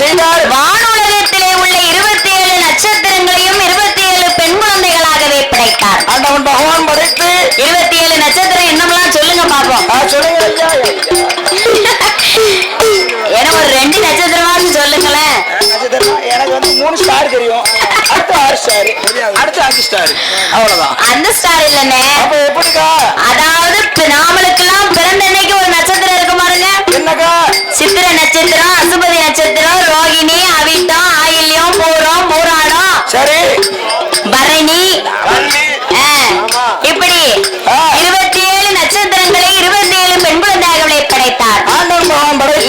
செய்தார் வானுலகத்திலே உள்ள இருபத்தி ஏழு நட்சத்திரங்களையும் இருபத்தி ஏழு பெண் குழந்தைகளாகவே படைத்தார். ஆண்டவன் பகவான் படைத்து இருபத்தி ஏழு நட்சத்திரம் என்னமெல்லாம் சொல்லுங்க பாப்போம். சொல்லுங்க ஏன்னா ஒரு ரெண்டு நட்சத்திரமாவது சொல்லுங்களேன். எனக்கு வந்து மூணு ஸ்டார் தெரியும். அடுத்து ஆறு ஸ்டார் அடுத்து அஞ்சு ஸ்டார் அவ்வளவுதான். அந்த ஸ்டார் இல்லைன்னே அப்ப எப்படிக்கா? அதாவது நாமளுக்கெல்லாம் பிறந்த அன்னைக்கு ஒரு நட்சத்திரம் இருக்கு பாருங்க. என்னக்கா? சித்திர நட்சத்திரம் சரி. பரணி. இப்படி. இருபத்தி ஏழு நட்சத்திரங்களை இருபத்தி ஏழு பெண் குழந்தைகளை படைத்தார்.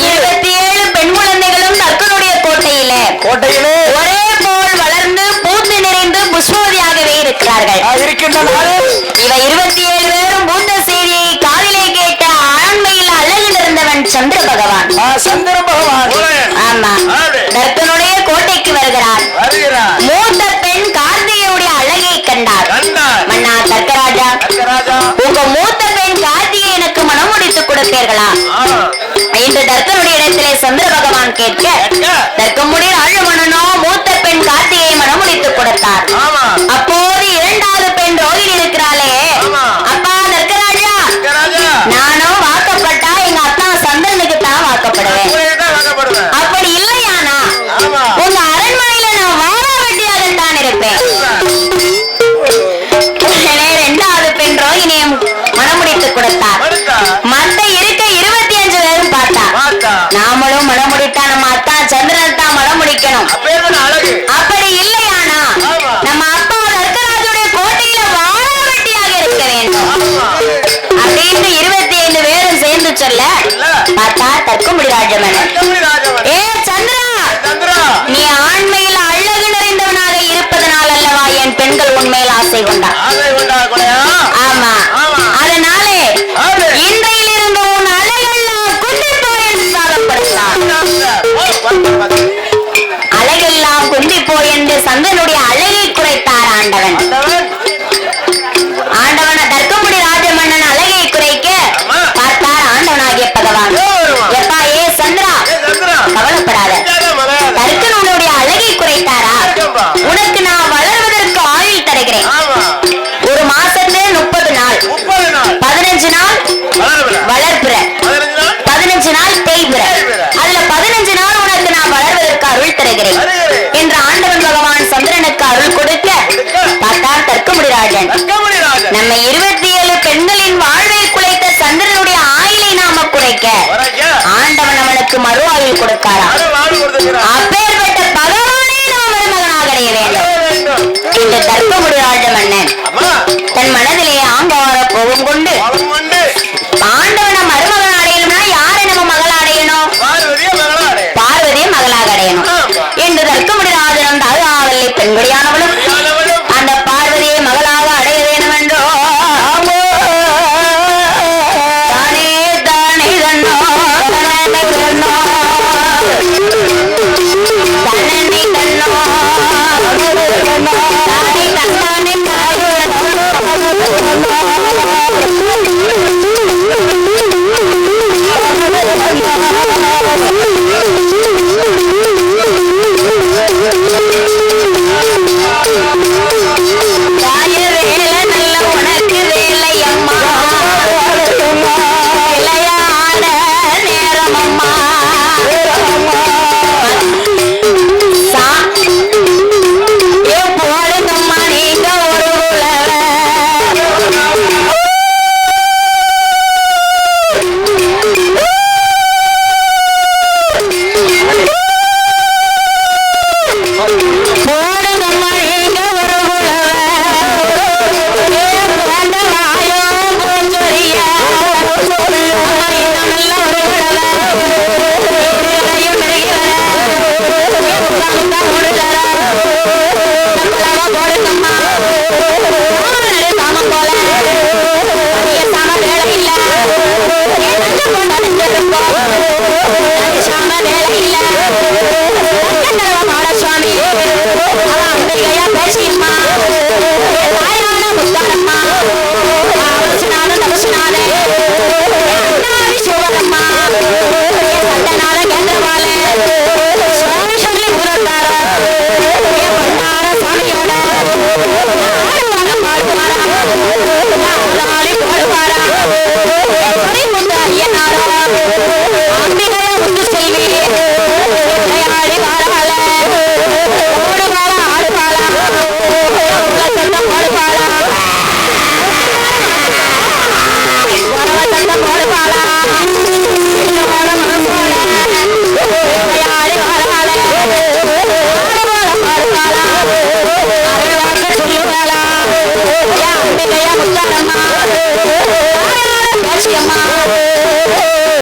இருபத்தி ஏழு பெண் குழந்தைகளும் தர்க்கனுடைய கோட்டையிலே. கோட்டையிலே. ஒரே போல் வளர்ந்து பூத்து நிறைந்து புஷ்பவதியாகவே இருக்கிறார்கள். இவ இருபத்தி ஏழு பேரும் பூத்த செய்தியை காதிலே கேட்ட ஆண்மையில் அழகு நிறைந்தவன் சந்திர பகவான். சந்திர பகவான். ஆமா. தர்க்கனுடைய கோட்டைக்கு வருகிறார். வருகிறார். மூத்த பெண் கார்த்திகை எனக்கு மனம் முடித்து கொடுப்பீர்களா என்று தர்க்கனுடைய இடத்திலே சந்திர பகவான் கேட்க தர்க்கமுடைய ஆழ்மனனோ மூத்த பெண் கார்த்திகையை மனம் முடித்து கொடுத்தார். சொல்ல பார்த்தா தர்க்கமுடி ராஜமன்னன் ஏ சந்திரா! நீ ஆண்மையில் அழகு நிறைந்தவனாக இருப்பதனால் அல்லவா என் பெண்கள் உண்மையில் ஆசை கொண்டார் குறைக்க ஆண்டவன் அவனுக்கு மறு ஆயுள் கொடுக்காரா அப்பேற்பட்ட பகவானே நாம் மருமகனாக அடைய வேண்டும். இந்த தர்க்கமுடிராஜ மன்னன் தன் மனதிலே ஆங்கார கோபம் கொண்டு ஆண்டவனை மருமகன் அடையணும்னா யாரை நம்ம மகள் அடையணும்? பார்வதியை மகளாக அடையணும். என்று தர்க்கமுடிராஜனும் தாழ்வாவல்லை பெண்குடியானவளும் பேசியம்மா என் தாயான முத்தாரம்மா அவசினால தபசினால